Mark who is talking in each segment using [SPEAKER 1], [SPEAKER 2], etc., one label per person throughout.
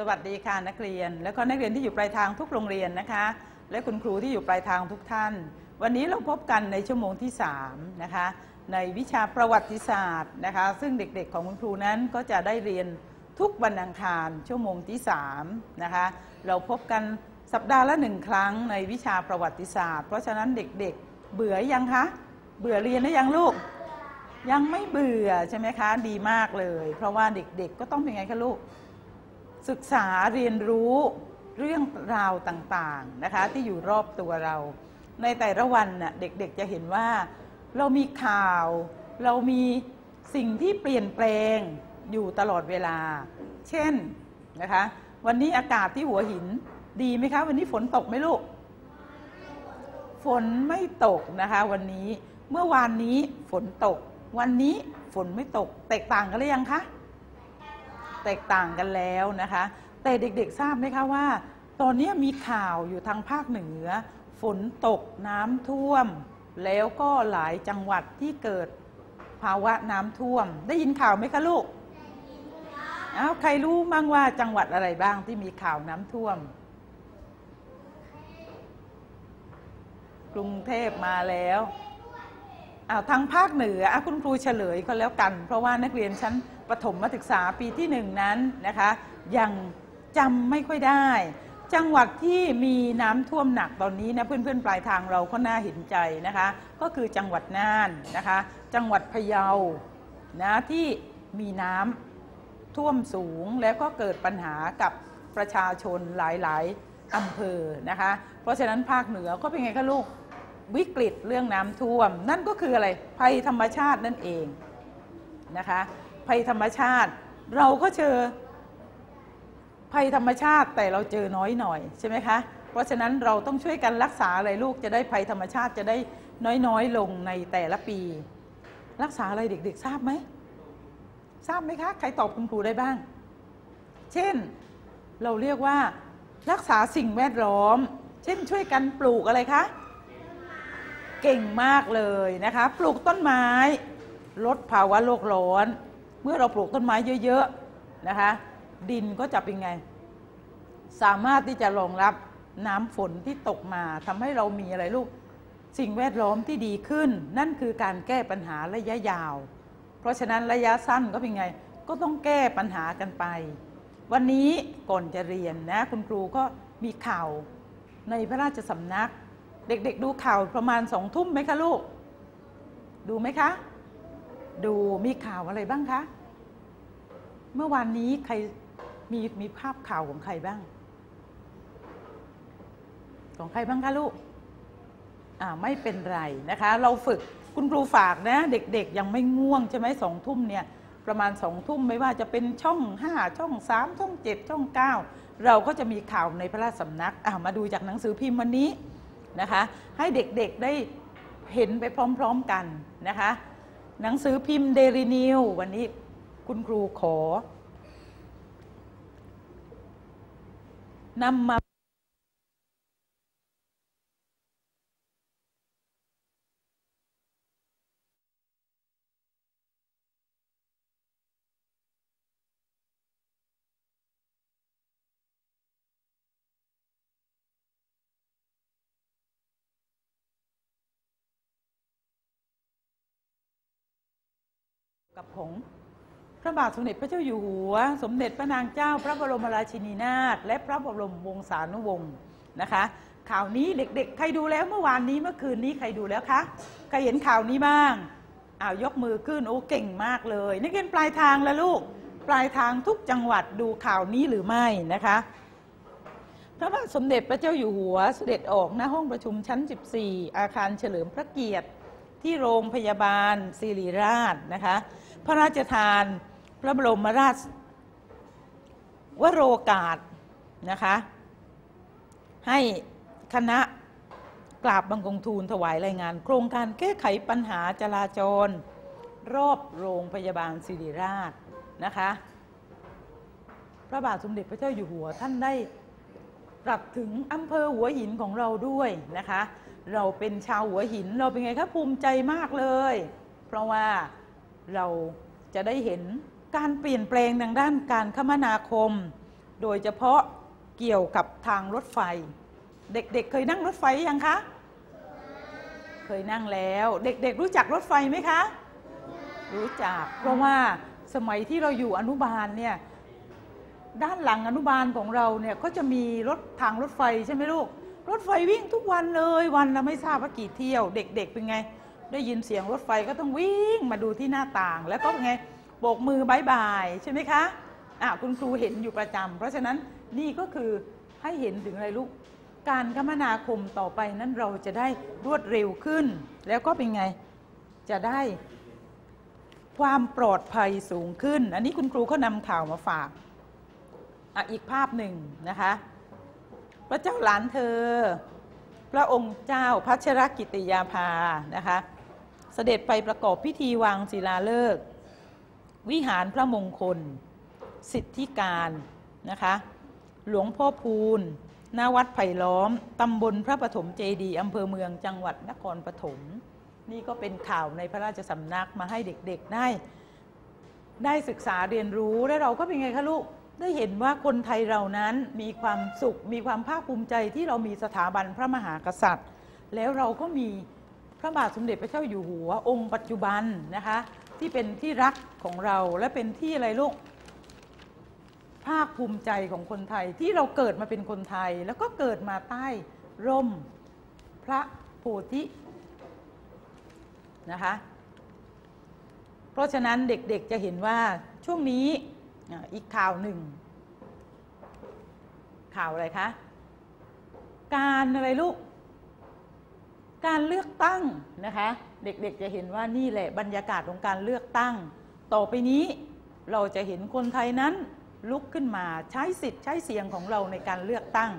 [SPEAKER 1] สวัสดีค่ะนักเรียน แล้วก็นักเรียนที่อยู่ปลายทางทุกโรงเรียนนะคะ และคุณครูที่อยู่ปลายทางทุกท่าน วันนี้เราพบกันในชั่วโมงที่3นะคะในวิชาประวัติศาสตร์นะคะ ซึ่งเด็กๆของคุณครูนั้นก็จะได้เรียนทุกวันอังคารชั่วโมงที่3นะคะเราพบกันสัปดาห์ละหนึ่งครั้งในวิชาประวัติศาสตร์ เพราะฉะนั้นเด็กๆ เบื่อยังคะเบื่อเรียนหรือยังลูก ยังไม่เบื่อใช่ไหมคะดีมากเลย เพราะว่าเด็กๆก็ต้องเป็นไงคะลูก ศึกษาเรียนรู้เรื่องราวต่างๆนะคะที่อยู่รอบตัวเรา ในแต่ละวันน่ะเด็กๆจะเห็นว่า เรามีข่าว เรามีสิ่งที่เปลี่ยนแปลงอยู่ตลอดเวลา เช่นนะคะวันนี้อากาศที่หัวหินดีไหมคะ วันนี้ฝนตกไหมลูก ฝนไม่ตกนะคะวันนี้เมื่อวานนี้ฝนตก วันนี้ฝนไม่ตกแตกต่างกันหรือยังคะ แตกต่างกันแล้วนะคะ แต่เด็กๆทราบไหมคะว่า ตอนนี้มีข่าวอยู่ทางภาคเหนือ ฝนตกน้ำท่วม แล้วก็หลายจังหวัดที่เกิดภาวะน้ำท่วม ได้ยินข่าวไหมคะลูกอ้าวใครรู้บ้างว่าจังหวัดอะไรบ้างที่มีข่าวน้ำท่วม กรุงเทพมาแล้วอ้าวทางภาคเหนือคุณครูเฉลยก็แล้วกัน เพราะว่านักเรียนชั้น ประถมศึกษาปีที่หนึ่งนั้นนะคะยังจำไม่ค่อยได้ จังหวัดที่มีน้ำท่วมหนักตอนนี้นะเพื่อนๆปลายทางเราก็น่าเห็นใจนะคะ ก็คือจังหวัดน่านนะคะ จังหวัดพะเยานะที่มีน้ำท่วมสูงแล้วก็เกิดปัญหากับประชาชนหลายๆอำเภอนะคะ เพราะฉะนั้นภาคเหนือก็เป็นไงคะลูกวิกฤตเรื่องน้ำท่วม นั่นก็คืออะไรภัยธรรมชาตินั่นเองนะคะ ภัยธรรมชาติ เราก็เจอภัยธรรมชาติแต่เราเจอน้อยหน่อยใช่ไหมคะ เพราะฉะนั้นเราต้องช่วยกันรักษาอะไรลูกจะได้ภัยธรรมชาติจะได้น้อยๆลงในแต่ละปี รักษาอะไรเด็กๆ ทราบไหมทราบไหมคะ ใครตอบคุณครูได้บ้าง เช่นเราเรียกว่า รักษาสิ่งแวดล้อม เช่นช่วยกันปลูกอะไรคะ เก่งมากเลยนะคะ ปลูกต้นไม้ ลดภาวะโลกร้อน เมื่อเราปลูกต้นไม้เยอะๆนะคะ ดินก็จะเป็นไง สามารถที่จะรองรับน้ำฝนที่ตกมาทำให้เรามีอะไรลูก สิ่งแวดล้อมที่ดีขึ้น นั่นคือการแก้ปัญหาระยะยาว เพราะฉะนั้นระยะสั้นก็เป็นไง ก็ต้องแก้ปัญหากันไป วันนี้ก่อนจะเรียนนะคุณครูก็มีข่าวในพระราชสำนัก เด็กๆดูข่าวประมาณสองทุ่มไหมคะลูก ดูไหมคะ ดูมีข่าวอะไรบ้างคะ เมื่อวานนี้ใครมีมีภาพข่าวของใครบ้าง ของใครบ้างคะลูกอ่าไม่เป็นไรนะคะ เราฝึกคุณครูฝากนะ เด็กๆ ยังไม่ง่วงใช่ไหมสองทุ่มเนี่ยประมาณสองทุ่มไม่ว่าจะเป็นช่องห้าช่องสามช่องเจ็ดช่องเก้าเราก็จะมีข่าวในพระราชสำนักอ่ามาดูจากหนังสือพิมพ์วันนี้นะคะ ให้เด็กๆได้เห็นไปพร้อม ๆกันนะคะ หนังสือพิมพ์เดลินิววันนี้คุณครูขอนำมา กับผง พระบาทสมเด็จพระเจ้าอยู่หัว สมเด็จพระนางเจ้า พระบรมราชินีนาถและพระบรมวงศานุวงศ์นะคะ ข่าวนี้เด็กๆ ใครดูแล้วเมื่อวานนี้เมื่อคืนนี้ใครดูแล้วคะใครเห็นข่าวนี้บ้างอ้าวยกมือขึ้นโอ้เก่งมากเลยนักเรียนปลายทางแล้วลูกปลายทางทุกจังหวัดดูข่าวนี้หรือไม่นะคะพระบาทสมเด็จพระเจ้าอยู่หัวเสด็จออกหน้าห้องประชุมชั้น 14 อาคารเฉลิมพระเกียรติที่โรงพยาบาลศิริราชนะคะ พระราชทาน พระบรมราชวโรกาสนะคะให้คณะกราบบังคมทูลถวายรายงาน โครงการแก้ไขปัญหาจราจร รอบโรงพยาบาลศิริราชนะคะพระบาทสมเด็จพระเจ้าอยู่หัวท่านได้ปรับถึงอำเภอหัวหินของเราด้วยนะคะ เราเป็นชาวหัวหินเราเป็นไงครับภูมิใจมากเลย เพราะว่า เราจะได้เห็นการเปลี่ยนแปลงทางด้านการคมนาคม โดยเฉพาะเกี่ยวกับทางรถไฟ เด็กๆเเคยนั่งรถไฟยังคะ เคยนั่งแล้ว เด็กๆรู้จักรถไฟไหมคะ รู้จัก เพราะว่าสมัยที่เราอยู่อนุบาลเนี่ยด้านหลังอนุบาลของเราเนี่ยก็จะมีรถทางรถไฟใช่ไหมลูก รถไฟวิ่งทุกวันเลยวันละไม่ทราบว่ากี่เที่ยว เด็ก ๆ เป็นไง ได้ยินเสียงรถไฟก็ต้องวิ่งมาดูที่หน้าต่าง แล้วก็ไงโบกมือบายบายใช่ไหมคะอะคุณครูเห็นอยู่ประจำเพราะฉะนั้นนี่ก็คือให้เห็นถึงอะไรลูกการคมนาคมต่อไปนั้นเราจะได้รวดเร็วขึ้น แล้วก็เป็นไงจะได้ความปลอดภัยสูงขึ้น อันนี้คุณครูเขานำข่าวมาฝากอะอีกภาพหนึ่งนะคะ พระเจ้าหลานเธอ พระองค์เจ้าพัชรกิติยาภานะคะ สด็จไปประกอบพิธีวางศิลาฤกษ์วิหารพระมงคล สิทธิการนะคะ หลวงพ่อพูนณวัดไผ่ล้อม ตำบลพระปฐมเจดีอำเภอเมืองจังหวัดนครปฐมนี่ก็เป็นข่าวในพระราชสำนักมาให้เด็กๆได้ ได้ศึกษาเรียนรู้และเราก็เป็นไงคะลูก ได้เห็นว่าคนไทยเรานั้นมีความสุข มีความภาคภูมิใจที่เรามีสถาบันพระมหากษัตริย์ แล้วเราก็มี พระบาทสมเด็จพระเจ้าอยู่หัวองค์ปัจจุบันนะคะที่เป็นที่รักของเราและเป็นที่อะไรลูกภาคภูมิใจของคนไทยที่เราเกิดมาเป็นคนไทย แล้วก็เกิดมาใต้ร่มพระโพธินะคะเพราะฉะนั้นเด็กๆจะเห็นว่าช่วงนี้อีกข่าวหนึ่ง ข่าวอะไรคะ การอะไรลูก การเลือกตั้งนะคะ เด็กๆจะเห็นว่านี่แหละบรรยากาศของการเลือกตั้ง ต่อไปนี้เราจะเห็นคนไทยนั้นลุกขึ้นมาใช้สิทธิ์ใช้เสียงของเราในการเลือกตั้ง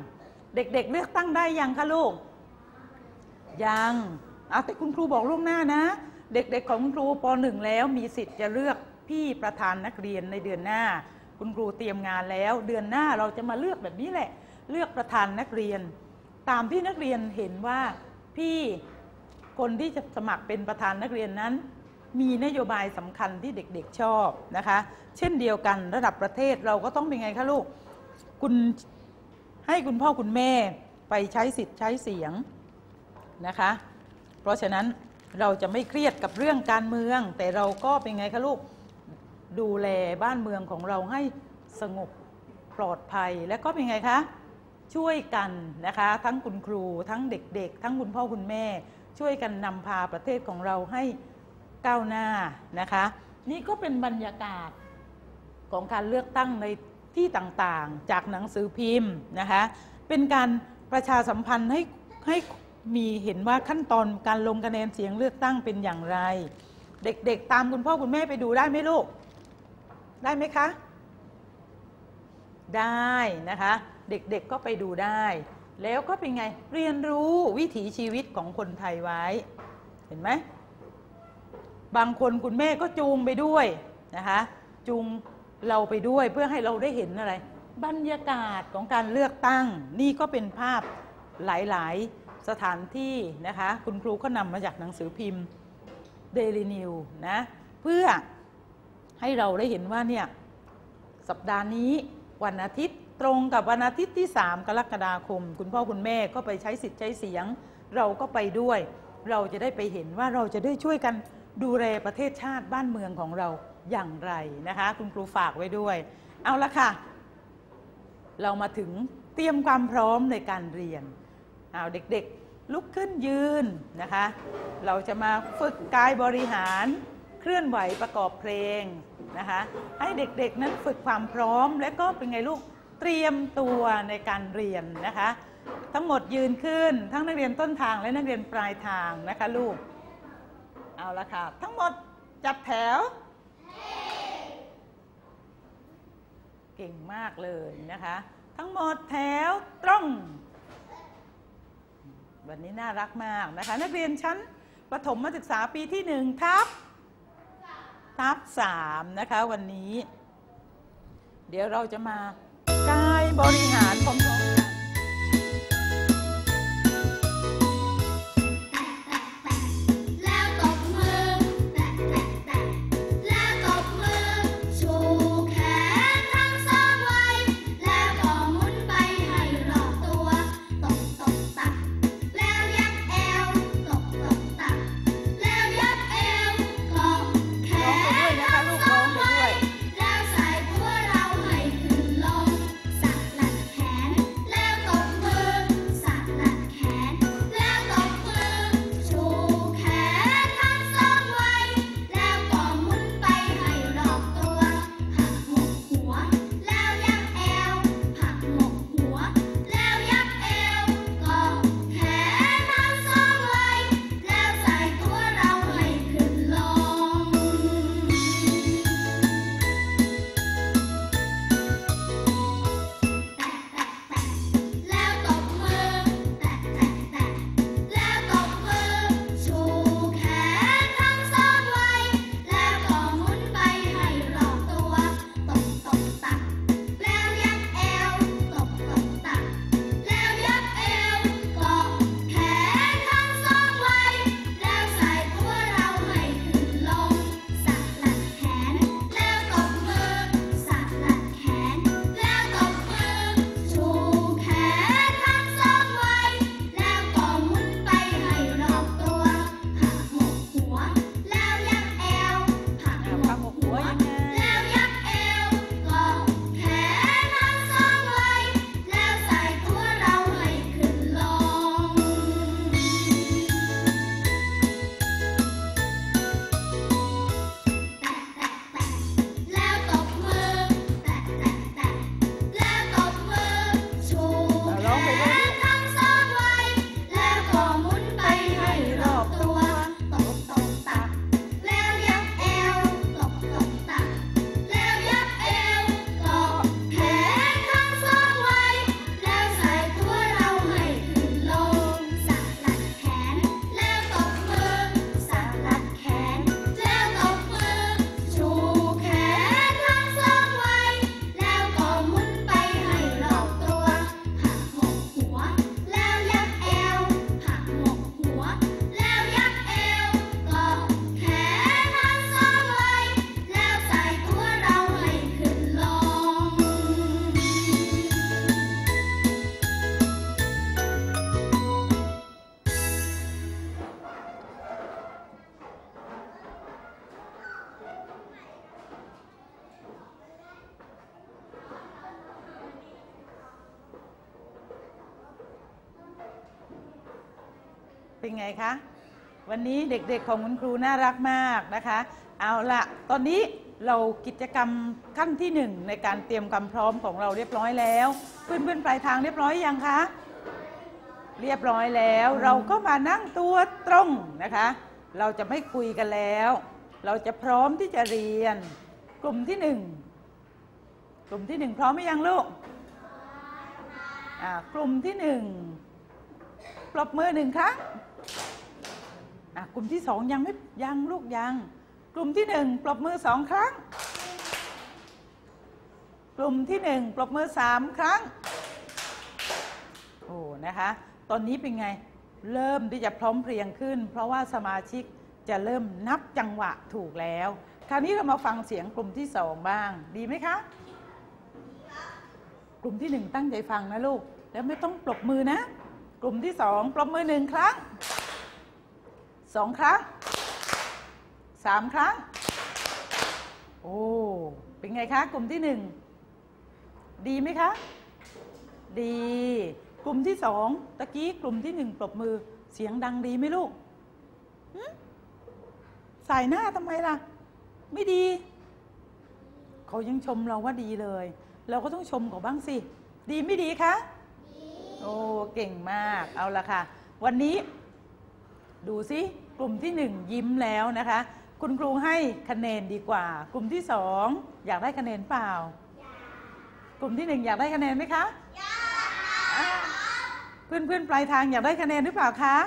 [SPEAKER 1] เด็กๆเเลือกตั้งได้ยังคะลูก ยังเอาแต่คุณครูบอกล่วงหน้านะ เด็กๆของคุณครูป .1 แล้วมีสิทธิ์จะเลือกพี่ประธานนักเรียนในเดือนหน้า คุณครูเตรียมงานแล้ว เดือนหน้าเราจะมาเลือกแบบนี้แหละ เลือกประธานนักเรียน ตามที่นักเรียนเห็นว่า พี่คนที่จะสมัครเป็นประธานนักเรียนนั้น มีนโยบายสำคัญที่เด็กๆชอบนะคะ เช่นเดียวกันระดับประเทศเราก็ต้องเป็นไงคะลูกคุณให้คุณพ่อคุณแม่ไปใช้สิทธิ์ใช้เสียงนะคะ เพราะฉะนั้นเราจะไม่เครียดกับเรื่องการเมือง แต่เราก็เป็นไงคะลูกดูแลบ้านเมืองของเราให้สงบปลอดภัยและก็เป็นไงคะ ช่วยกันนะคะ ทั้งคุณครูทั้งเด็กๆ ทั้งคุณพ่อคุณแม่ ช่วยกันนำพาประเทศของเราให้ก้าวหน้านะคะ นี่ก็เป็นบรรยากาศของการเลือกตั้งในที่ต่างๆ จากหนังสือพิมพ์นะคะ เป็นการประชาสัมพันธ์ให้ให้มีเห็นว่าขั้นตอนการลงคะแนนเสียงเลือกตั้งเป็นอย่างไร เด็กๆ ตามคุณพ่อคุณแม่ไปดูได้ไหมลูก ได้ไหมคะ ได้นะคะ เด็กๆก็ไปดูได้ แล้วก็เป็นไงเรียนรู้วิถีชีวิตของคนไทยไว้ เห็นไหมบางคนคุณแม่ก็จูงไปด้วยนะคะจูงเราไปด้วยเพื่อให้เราได้เห็นอะไร บรรยากาศของการเลือกตั้ง นี่ก็เป็นภาพหลายๆสถานที่นะคะ คุณครูก็นำมาจากหนังสือพิมพ์ Daily New นะเพื่อให้เราได้เห็นว่าเนี่ยสัปดาห์นี้วันอาทิตย์ ตรงกับวันอาทิตย์ที่ 3 กรกฎาคม คุณพ่อคุณแม่ก็ไปใช้สิทธิ์ใช้เสียง เราก็ไปด้วย เราจะได้ไปเห็นว่าเราจะได้ช่วยกันดูแลประเทศชาติบ้านเมืองของเราอย่างไรนะคะ คุณครูฝากไว้ด้วย เอาละค่ะ เรามาถึงเตรียมความพร้อมในการเรียนเอาเด็กๆ ลุกขึ้นยืนนะคะ เราจะมาฝึกกายบริหารเคลื่อนไหวประกอบเพลงนะคะ ให้เด็กๆนั้นฝึกความพร้อมและก็เป็นไงลูก เตรียมตัวในการเรียนนะคะ ทั้งหมดยืนขึ้น ทั้งนักเรียนต้นทางและนักเรียนปลายทางนะคะลูก เอาละค่ะ ทั้งหมดจัดแถว เก่งมากเลยนะคะ ทั้งหมดแถวตรง วันนี้น่ารักมากนะคะ นักเรียนชั้นประถมศึกษาปีที่หนึ่งทับทับสามนะคะวันนี้ เดี๋ยวเราจะมา บริหารผม เป็นไงคะ วันนี้เด็กๆของคุณครูน่ารักมากนะคะ เอาละตอนนี้เรากิจกรรมขั้นที่หนึ่งในการเตรียมความพร้อมของเราเรียบร้อยแล้ว เพื่อนๆปลายทางเรียบร้อยยังคะ เรียบร้อยแล้วเราก็มานั่งตัวตรงนะคะ เราจะไม่คุยกันแล้ว เราจะพร้อมที่จะเรียน กลุ่มที่หนึ่งกลุ่มที่หนึ่งพร้อมไหมยังลูกอ่ากลุ่มที่หนึ่ง ปรบมือหนึ่งครั้งกลุ่มที่สองยังไม่ยังลูกยัง กลุ่มที่หนึ่งปรบมือสองครั้ง กลุ่มที่หนึ่งปรบมือสามครั้ง โอ้ นะคะ ตอนนี้เป็นไง เริ่มที่จะพร้อมเพรียงขึ้น เพราะว่าสมาชิกจะเริ่มนับจังหวะถูกแล้ว คราวนี้เรามาฟังเสียงกลุ่มที่สองบ้าง ดีไหมคะ กลุ่มที่หนึ่งตั้งใจฟังนะลูก แล้วไม่ต้องปรบมือนะ กลุ่มที่สองปรบมือหนึ่งครั้งสองครั้งสามครั้ง โอ้ เป็นไงคะ กลุ่มที่หนึ่งดีไหมคะ ดี กลุ่มที่สองตะกี้กลุ่มที่หนึ่งปรบมือเสียงดังดีไหมลูกสายหน้าทำไมล่ะ ไม่ดี เขายังชมเราว่าดีเลย เราก็ต้องชมเขาบ้างสิ ดีไม่ดีคะ โอ้เก่งมากเอาละค่ะ วันนี้ดูสิกลุ่มที่หนึ่งยิ้มแล้วนะคะ คุณครูให้คะแนนดีกว่า กลุ่มที่สองอยากได้คะแนนเปล่า กลุ่มที่หนึ่งอยากได้คะแนนไหมคะอยากเพื่อนเพื่อนปลายทางอยากได้คะแนนหรือเปล่าคะ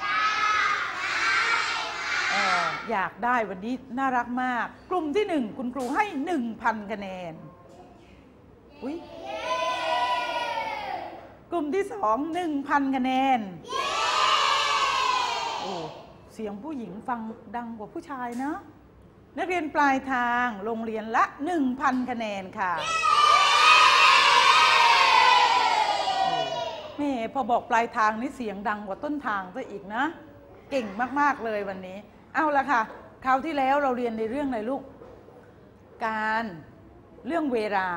[SPEAKER 1] อยากได้อยากได้วันนี้น่ารักมาก กลุ่มที่หนึ่งคุณครูให้หนึ่งพันคะแนนอุ้ย กลุ่มที่สองหนึ่งพันคะแนน โอ้เสียงผู้หญิงฟังดังกว่าผู้ชายนะ นักเรียนปลายทางโรงเรียนละหนึ่งพันคะแนนค่ะแม่พอบอกปลายทางนี่เสียงดังกว่าต้นทางซะอีกนะ เก่งมาก ๆ เลยวันนี้ เอาละค่ะ คราวที่แล้วเราเรียนในเรื่องอะไรลูก การเรื่องเวลา